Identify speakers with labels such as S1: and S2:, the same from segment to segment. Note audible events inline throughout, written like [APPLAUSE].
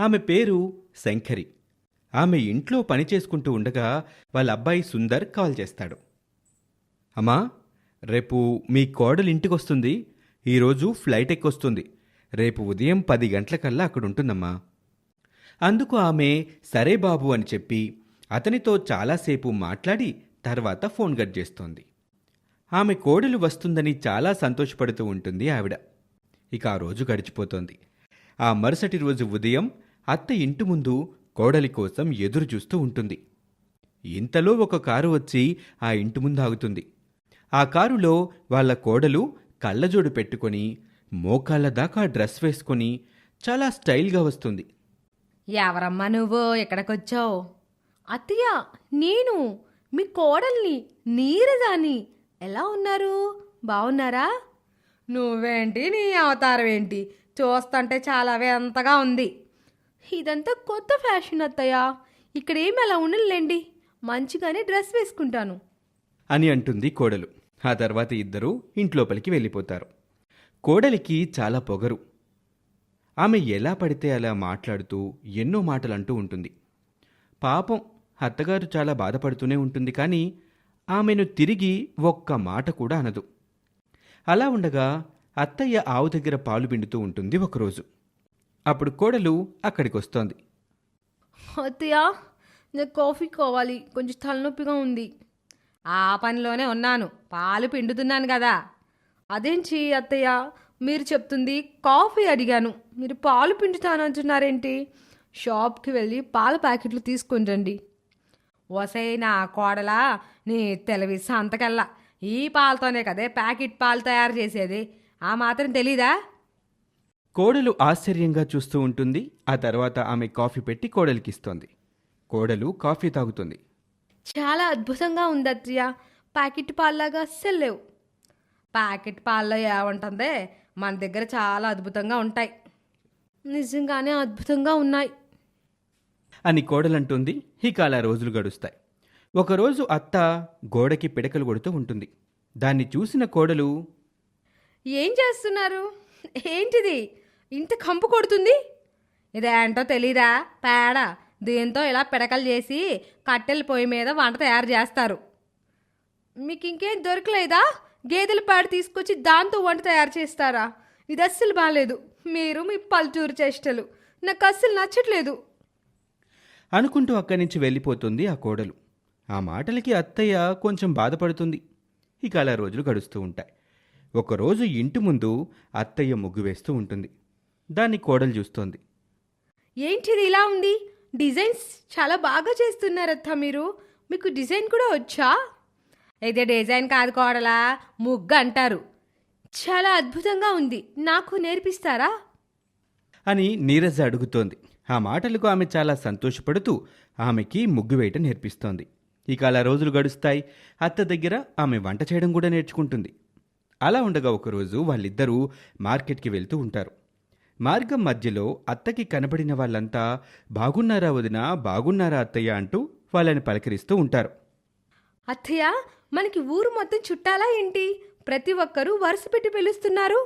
S1: ఆమె పేరు శంకరి ఆమె ఇంట్లో పని చేసుకుంటూ ఉండగా వాళ్ళ అబ్బాయి సుందర్ కాల్ చేస్తాడు. అమ్మా రేపు మీ కోడలు ఇంటికొస్తుంది. ఈరోజు ఫ్లైట్ ఎక్కొస్తుంది. రేపు ఉదయం పది గంటలకల్లా అక్కడ ఉంటుందమ్మా అందుకు ఆమె సరే బాబు అని చెప్పి అతనితో చాలాసేపు మాట్లాడి తర్వాత ఫోన్ కట్ చేస్తోంది. ఆమె కోడలు వస్తుందని చాలా సంతోషపడుతూ ఉంటుంది ఆవిడ. ఇక ఆ రోజు గడిచిపోతోంది. ఆ మరుసటి రోజు ఉదయం అత్త ఇంటి ముందు కోడలి కోసం ఎదురుచూస్తూ ఉంటుంది. ఇంతలో ఒక కారు వచ్చి ఆ ఇంటి ముందు ఆగుతుంది. ఆ కారులో వాళ్ళ కోడలు కళ్ళజోడు పెట్టుకొని మోకాళ్ళ దాకా డ్రెస్ వేసుకొని చాలా స్టైల్గా వస్తుంది.
S2: ఎవరమ్మా నువ్వు? ఎక్కడికొచ్చావు? అత్తయ్య నేను. మీ కోడల్ని నీరజాని. ఎలా ఉన్నారు? బాగున్నారా నువ్వేంటి? నీ అవతారం ఏంటి? చూస్తుంటే చాలా వింతగా ఉంది. ఇదంతా కొత్త ఫ్యాషన్ అత్తయ్యా. ఇక్కడ ఏమి అలా ఉండలేండి మంచిగానే డ్రెస్ వేసుకుంటాను.
S1: అని అంటుంది కోడలు. ఆ తర్వాత ఇద్దరూ ఇంట్లోపలికి వెళ్ళిపోతారు. కోడలికి చాలా పొగరు. ఆమె ఎలా పడితే అలా మాట్లాడుతూ ఎన్నో మాటలు అంటూ ఉంటుంది. పాపం అత్తగారు చాలా బాధపడుతూనే ఉంటుంది కానీ ఆమెను తిరిగి ఒక్క మాట కూడా అనదు. అలా ఉండగా అత్తయ్య ఆవు దగ్గర పాలు పిండుతూ ఉంటుంది ఒకరోజు. అప్పుడు కోడలు అక్కడికి వస్తోంది
S2: అత్తయ్య నాకు కాఫీ కావాలి. కొంచెం తలనొప్పిగా ఉంది. ఆ పనిలోనే ఉన్నాను. పాలు పిండుతున్నాను కదా. అదేంటి అత్తయ్య? మీరు చెప్తుంది కాఫీ అడిగాను. మీరు పాలు పిండుతానంటున్నారేంటి షాప్కి వెళ్ళి పాల ప్యాకెట్లు తీసుకొని రండి. వసై నా కోడలా నీ తెలివి సంతకల్లా. ఈ పాలతోనే కదే ప్యాకెట్ పాలు తయారు చేసేది. ఆ మాత్రం తెలీదా?
S1: కోడలు ఆశ్చర్యంగా చూస్తూ ఉంటుంది. ఆ తర్వాత ఆమె కాఫీ పెట్టి కోడలికి ఇస్తోంది కోడలు కాఫీ తాగుతుంది.
S2: చాలా అద్భుతంగా ఉంది అత్తయ్య ప్యాకెట్ పాల్లాగా అస్సలు లేవు. ప్యాకెట్ పాల్లో ఏముంటుందే? మన దగ్గర చాలా అద్భుతంగా ఉంటాయి. నిజంగానే అద్భుతంగా ఉన్నాయి.
S1: అని కోడలంటుంది. ఇక అలా రోజులు గడుస్తాయి. ఒకరోజు అత్త గోడకి పిడకలు కొడుతూ ఉంటుంది. దాన్ని చూసిన కోడలు
S2: ఏం చేస్తున్నారు? ఏంటిది? ఇంత కంపు కొడుతుంది? ఇదేంటో తెలీదా? పేడ. దీంతో ఇలా పిడకలు చేసి కట్టెల పొయ్యి మీద వంట తయారు చేస్తారు. మీకు ఇంకేం దొరకలేదా? గేదెల పేడ తీసుకొచ్చి దాంతో వంట తయారు చేస్తారా? ఇది అస్సలు బాగాలేదు మీరు మీ పల్చూరు చేష్టలు. నాకు అస్సలు నచ్చట్లేదు.
S1: అనుకుంటూ అక్కడి నుంచి వెళ్ళిపోతుంది ఆ కోడలు. ఆ మాటలకి అత్తయ్య కొంచెం బాధపడుతుంది. ఇక అలా రోజులు గడుస్తూ ఉంటాయి. ఒకరోజు ఇంటి ముందు అత్తయ్య ముగ్గు వేస్తూ ఉంటుంది. దాన్ని కోడలు చూస్తోంది.
S2: ఏంటిది ఇలా ఉంది? డిజైన్స్ చాలా బాగా చేస్తున్నారత్త మీరు. మీకు డిజైన్ కూడా వచ్చా? అయితే డిజైన్ కాదు కోడలా ముగ్గు అంటారు. చాలా అద్భుతంగా ఉంది. నాకు నేర్పిస్తారా?
S1: అని నీరజ అడుగుతోంది. ఆ మాటలకు ఆమె చాలా సంతోషపడుతూ ఆమెకి ముగ్గు వేయటం నేర్పిస్తోంది. ఇక అలా రోజులు గడుస్తాయి. అత్త దగ్గర ఆమె వంట చేయడం కూడా నేర్చుకుంటుంది. అలా ఉండగా ఒకరోజు వాళ్ళిద్దరూ మార్కెట్కి వెళ్తూ ఉంటారు. మార్గం మధ్యలో అత్తకి కనబడిన వాళ్ళంతా బాగున్నారా వదిన? బాగున్నారా అత్తయ్య? అంటూ వాళ్ళని పలకరిస్తూ ఉంటారు.
S2: అత్తయ్య మనకి ఊరు మొత్తం చుట్టాలా ఏంటి? ప్రతి ఒక్కరూ వరుస పెట్టి పిలుస్తున్నారు.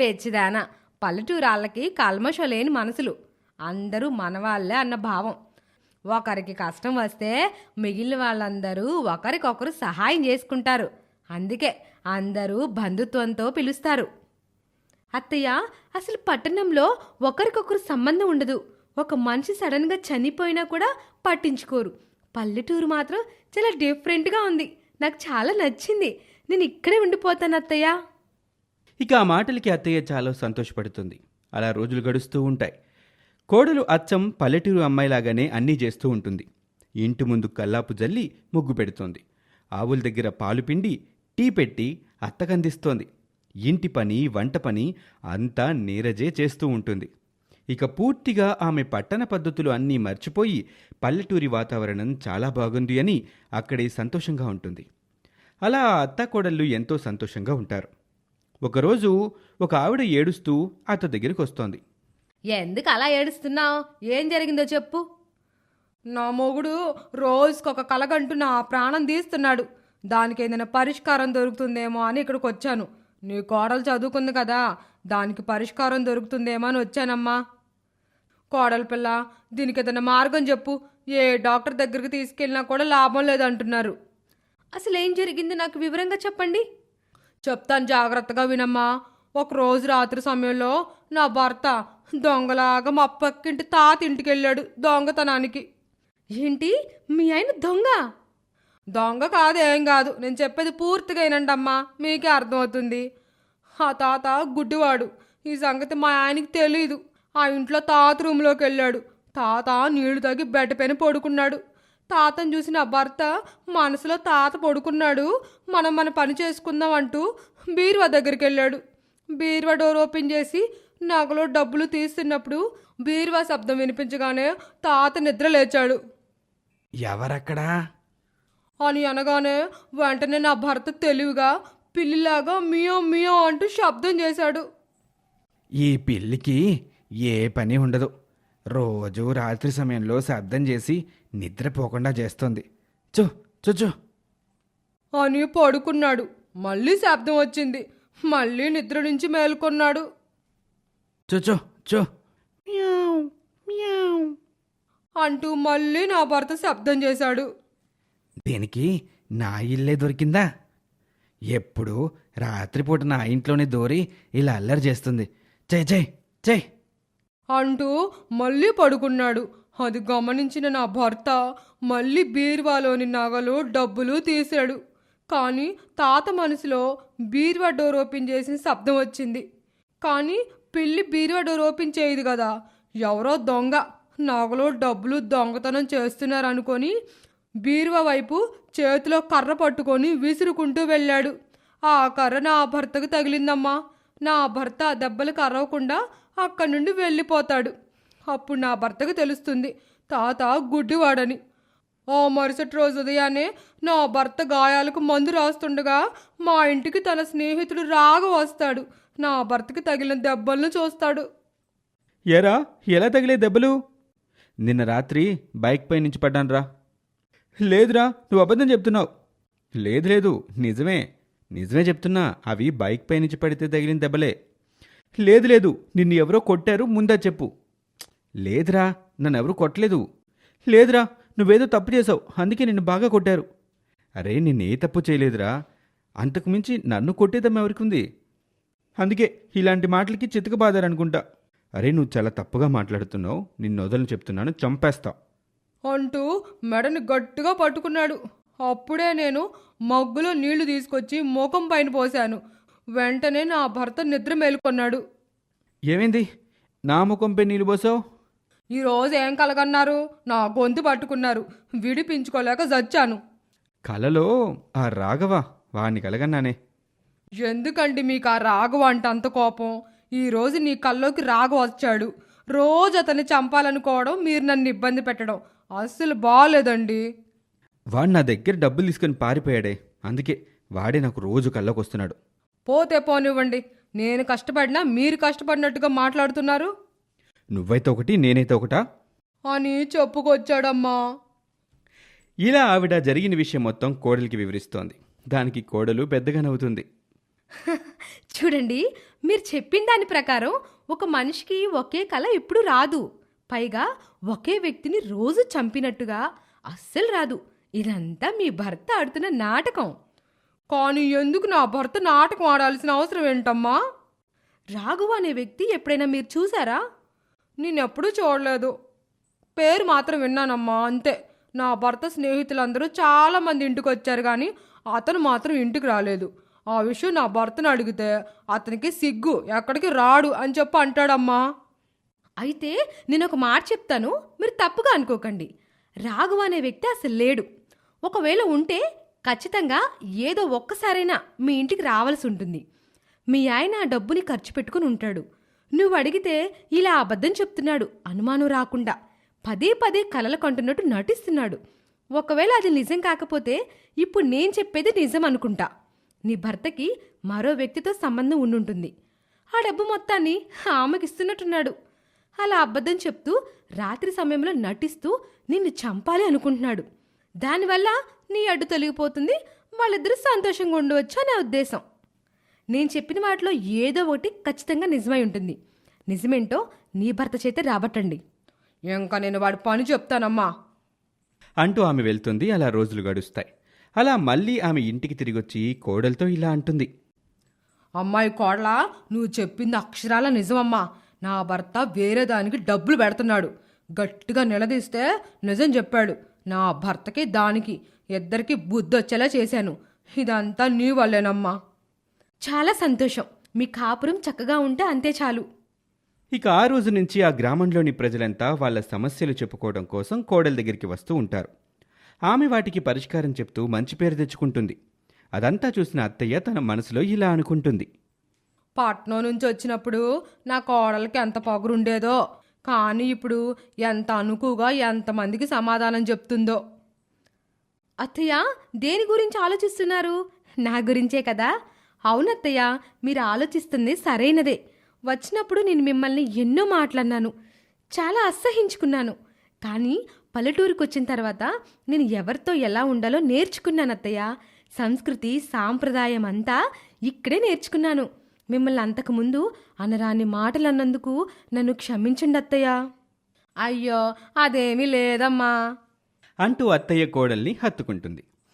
S2: పెచ్చిదానా. పల్లెటూరాళ్ళకి కల్మషం లేని మనసులు. అందరూ మనవాళ్ళే అన్న భావం. ఒకరికి కష్టం వస్తే మిగిలిన వాళ్ళందరూ ఒకరికొకరు సహాయం చేసుకుంటారు. అందుకే అందరూ బంధుత్వంతో పిలుస్తారు. అత్తయ్య అసలు పట్టణంలో ఒకరికొకరు సంబంధం ఉండదు. ఒక మనిషి సడన్గా చనిపోయినా కూడా పట్టించుకోరు. పల్లెటూరు మాత్రం చాలా డిఫరెంట్గా ఉంది. నాకు చాలా నచ్చింది. నేను ఇక్కడే ఉండిపోతాను అత్తయ్య.
S1: ఇక ఆ మాటలకి అత్తయ్య చాలా సంతోషపడుతుంది. అలా రోజులు గడుస్తూ ఉంటాయి. కోడలు అచ్చం పల్లెటూరు అమ్మాయిలాగానే అన్నీ చేస్తూ ఉంటుంది. ఇంటి ముందు కల్లాపు జల్లి ముగ్గు పెడుతోంది. ఆవుల దగ్గర పాలు పిండి టీ పెట్టి అత్తకందిస్తోంది. ఇంటి పని వంట పని అంతా నీరజే చేస్తూ ఉంటుంది. ఇక పూర్తిగా ఆమె పట్టణ పద్ధతులు అన్నీ మర్చిపోయి పల్లెటూరి వాతావరణం చాలా బాగుంది అని అక్కడే సంతోషంగా ఉంటుంది. అలా ఆ అత్తాకోడళ్ళు ఎంతో సంతోషంగా ఉంటారు. ఒకరోజు ఒక ఆవిడ ఏడుస్తూ అత్త దగ్గరికి వస్తోంది.
S2: ఎందుకు అలా ఏడుస్తున్నావు? ఏం జరిగిందో చెప్పు. నా మొగుడు రోజుకొక కలగంటూ నా ప్రాణం తీస్తున్నాడు. దానికి ఏదైనా పరిష్కారం దొరుకుతుందేమో అని ఇక్కడికి వచ్చాను. నీ కోడలు చదువుకుంది కదా దానికి పరిష్కారం దొరుకుతుందేమో అని వచ్చానమ్మా. కోడల పిల్ల దీనికి ఏదైనా మార్గం చెప్పు. ఏ డాక్టర్ దగ్గరికి తీసుకెళ్ళినా కూడా లాభం లేదంటున్నారు. అసలు ఏం జరిగింది నాకు వివరంగా చెప్పండి. చెప్తాను జాగ్రత్తగా వినమ్మా. ఒక రోజు రాత్రి సమయంలో నా భర్త దొంగలాగా మా పక్కింటి తాత ఇంటికి వెళ్ళాడు దొంగతనానికి. ఏంటి? మీ ఆయన దొంగ? దొంగ కాదు ఏం కాదు. నేను చెప్పేది పూర్తిగా వినండమ్మా. మీకే అర్థమవుతుంది. ఆ తాత గుడ్డివాడు. ఈ సంగతి మా ఆయనకి తెలీదు. ఆ ఇంట్లో తాత రూమ్లోకి వెళ్ళాడు. తాత నీళ్ళు తాగి బెడ్ పైన పడుకున్నాడు. తాతను చూసిన భర్త మనసులో తాత పడుకున్నాడు. మనం మన పని చేసుకుందాం అంటూ బీరువా దగ్గరికి వెళ్ళాడు. బీరువా డోర్ ఓపెన్ చేసి నగలో డబ్బులు తీస్తున్నప్పుడు బీరువా శబ్దం వినిపించగానే తాత నిద్ర లేచాడు.
S1: ఎవరక్కడా?
S2: అని అనగానే వెంటనే నా భర్త తెలివిగా పిల్లిలాగా మియో మియో అంటూ శబ్దం చేశాడు.
S3: ఈ పిల్లికి ఏ పని ఉండదు. రోజు రాత్రి సమయంలో శబ్దం చేసి నిద్రపోకుండా చేస్తుంది. చూ చూ చూ.
S2: అని పడుకున్నాడు. మళ్ళీ శబ్దం వచ్చింది. మళ్ళీ నిద్ర నుంచి మేల్కొన్నాడు.
S3: చూ చూ చూ.
S2: అంటూ మళ్ళీ నా భర్త శబ్దం చేశాడు.
S3: దీనికి? నా ఇల్లే దొరికిందా? ఎప్పుడు రాత్రిపూట నా ఇంట్లోనే దోరి ఇలా అల్లరి చేస్తుంది. చై చై చై
S2: అంటూ మళ్ళీ పడుకున్నాడు. అది గమనించిన నా భర్త మళ్ళీ బీర్వాలోని నగలు డబ్బులు తీశాడు. కానీ తాత మనసులో బీర్వా డోర్ ఓపెన్ చేసిన శబ్దం వచ్చింది. కానీ పిల్లి బీర్వా డోర్ ఓపెన్ చేయదు కదా. ఎవరో దొంగ నగలు డబ్బులు దొంగతనం చేస్తున్నారు అనుకొని బీరువా వైపు చేతిలో కర్ర పట్టుకొని విసురుకుంటూ వెళ్ళాడు. ఆ కర్ర నా భర్తకు తగిలిందమ్మా. నా భర్త ఆ దెబ్బలకు అరవకుండా అక్కడి నుండి వెళ్ళిపోతాడు. అప్పుడు నా భర్తకు తెలుస్తుంది తాత గుడ్డివాడని. ఆ మరుసటి రోజు ఉదయాన్నే నా భర్త గాయాలకు మందు రాస్తుండగా మా ఇంటికి తన స్నేహితుడు రాగ వస్తాడు. నా భర్తకి తగిలిన దెబ్బలను చూస్తాడు.
S1: ఎరా ఎలా తగిలే దెబ్బలు? నిన్న రాత్రి బైక్ పై నుంచి పడ్డానురా. లేదురా నువ్వు అబద్ధం చెప్తున్నావు. లేదు లేదు నిజమే. నిజమే చెప్తున్నా అవి బైక్ పై నుంచి పడితే తగిలిన దెబ్బలే. లేదు లేదు నిన్ను ఎవరో కొట్టారు ముందా చెప్పు. లేదురా నన్ను ఎవరు కొట్టలేదు. లేదురా నువ్వేదో తప్పు చేసావు అందుకే నిన్ను బాగా కొట్టారు. అరే నిన్నే తప్పు చేయలేదురా. అంతకుమించి నన్ను కొట్టేదమ్మ ఎవరికి ఉంది అందుకే ఇలాంటి మాటలకి చితకబాదారనుకుంటా. అరే నువ్వు చాలా తప్పుగా మాట్లాడుతున్నావు. నిన్ను వదలని చెప్తున్నాను చంపేస్తా.
S2: అంటూ మెడని గట్టిగా పట్టుకున్నాడు. అప్పుడే నేను మగ్గులో నీళ్ళు తీసుకొచ్చి ముఖం పైన పోశాను. వెంటనే నా భర్త నిద్ర మేలుకొన్నాడు.
S1: ఏమైంది? నా ముఖంపై నీళ్ళు పోసావు?
S2: ఈరోజు ఏం కలగన్నారు? నా గొంతు పట్టుకున్నారు. విడిపించుకోలేక చచ్చాను.
S1: కలలో ఆ రాఘవ వాణ్ణి కలగన్నానే.
S2: ఎందుకండి మీకు ఆ రాఘవ అంటే అంత కోపం? ఈరోజు నీ కల్లోకి రాఘవ వచ్చాడు. రోజు అతన్ని చంపాలనుకోవడం మీరు నన్ను ఇబ్బంది పెట్టడం. అస్సలు బాగాలేదండి
S1: వాడు నా దగ్గర డబ్బులు తీసుకొని పారిపోయాడే. అందుకే వాడే నాకు రోజు కళ్ళకొస్తున్నాడు.
S2: పోతే పోనివ్వండి. నేను కష్టపడినా మీరు కష్టపడినట్టుగా మాట్లాడుతున్నారు?
S1: నువ్వైతే ఒకటి నేనైతే ఒకటా?
S2: అని చెప్పుకొచ్చాడమ్మా.
S1: ఇలా ఆవిడ జరిగిన విషయం మొత్తం కోడలికి వివరిస్తోంది. దానికి కోడలు పెద్దగా నవ్వుతుంది. [LAUGHS]
S2: చూడండి మీరు చెప్పిన దాని ప్రకారం ఒక మనిషికి ఒకే కళ ఎప్పుడు రాదు. పైగా ఒకే వ్యక్తిని రోజు చంపినట్టుగా అస్సలు రాదు. ఇదంతా మీ భర్త ఆడుతున్న నాటకం. కానీ ఎందుకు నా భర్త నాటకం ఆడాల్సిన అవసరం ఏంటమ్మా? రాఘవ అనే వ్యక్తి ఎప్పుడైనా మీరు చూసారా? నేనెప్పుడూ చూడలేదు. పేరు మాత్రం విన్నానమ్మా అంతే. నా భర్త స్నేహితులందరూ చాలామంది ఇంటికి వచ్చారు కానీ అతను మాత్రం ఇంటికి రాలేదు. ఆ విషయం నా భర్తను అడిగితే అతనికి సిగ్గు ఎక్కడికి రాడు అని చెప్పి అంటాడమ్మా. అయితే నేను ఒక మాట చెప్తాను మీరు తప్పుగా అనుకోకండి. రాఘవ అనే వ్యక్తి అసలు లేడు. ఒకవేళ ఉంటే ఖచ్చితంగా ఏదో ఒక్కసారైనా మీ ఇంటికి రావాల్సి ఉంటుంది. మీ ఆయన ఆ డబ్బుని ఖర్చు పెట్టుకుని ఉంటాడు. నువ్వు అడిగితే ఇలా అబద్ధం చెప్తున్నాడు అనుమానం రాకుండా పదే పదే కలలు కంటున్నట్టు నటిస్తున్నాడు. ఒకవేళ అది నిజం కాకపోతే ఇప్పుడు నేను చెప్పేది నిజం అనుకుంటా. నీ భర్తకి మరో వ్యక్తితో సంబంధం ఉండుంటుంది. ఆ డబ్బు మొత్తాన్ని ఆమెకి ఇస్తున్నట్టున్నాడు అలా అబద్ధం చెప్తూ రాత్రి సమయంలో నటిస్తూ నిన్ను చంపాలి అనుకుంటున్నాడు. దానివల్ల నీ అడ్డు తొలగిపోతుంది వాళ్ళిద్దరూ సంతోషంగా ఉండవచ్చు అనే ఉద్దేశం. నేను చెప్పిన వాటిలో ఏదో ఒకటి ఖచ్చితంగా నిజమై ఉంటుంది. నిజమేంటో నీ భర్త చేత రాబట్టండి ఇంకా నేను వాడి పని చెప్తానమ్మా.
S1: అంటూ ఆమె వెళ్తుంది. అలా రోజులు గడుస్తాయి. అలా మళ్ళీ ఆమె ఇంటికి తిరిగొచ్చి కోడలతో ఇలా అంటుంది.
S2: అమ్మాయి కోడలా నువ్వు చెప్పింది అక్షరాల నిజమమ్మా. నా భర్త వేరే దానికి డబ్బులు పెడుతున్నాడు. గట్టిగా నిలదీస్తే నిజం చెప్పాడు. నా భర్తకి దానికి ఇద్దరికి బుద్ధి వచ్చేలా చేశాను. ఇదంతా నీ వల్లేనమ్మా. చాలా సంతోషం. మీ కాపురం చక్కగా ఉంటే అంతే చాలు.
S1: ఇక ఆ రోజు నుంచి ఆ గ్రామంలోని ప్రజలంతా వాళ్ళ సమస్యలు చెప్పుకోవడం కోసం కోడల దగ్గరికి వస్తూ ఉంటారు. ఆమె వాటికి పరిష్కారం చెప్తూ మంచి పేరు తెచ్చుకుంటుంది. అదంతా చూసిన అత్తయ్య తన మనసులో ఇలా అనుకుంటుంది.
S2: పట్నం నుంచి వచ్చినప్పుడు నా కోడలకి ఎంత పొగరుండేదో కానీ ఇప్పుడు ఎంత అనుకుగా ఎంతమందికి సమాధానం చెప్తుందో. అత్తయ్య దేని గురించి ఆలోచిస్తున్నారు? నా గురించే కదా? అవునత్తయ్య మీరు ఆలోచిస్తుంది సరైనదే. వచ్చినప్పుడు నేను మిమ్మల్ని ఎన్నో మాట్లాడినాను చాలా అసహించుకున్నాను. కానీ పల్లెటూరుకు వచ్చిన తర్వాత నేను ఎవరితో ఎలా ఉండాలో నేర్చుకున్నాను అత్తయ్య సంస్కృతి సాంప్రదాయం అంతా ఇక్కడే నేర్చుకున్నాను. మిమ్మల్ని అంతకుముందు అనరాని మాటలు అన్నందుకు నన్ను క్షమించండి అత్తయ్య అయ్యో అదేమీ లేదమ్మా.
S1: అంటూ అత్తయ్య కోడల్ని హత్తుకుంటుంది.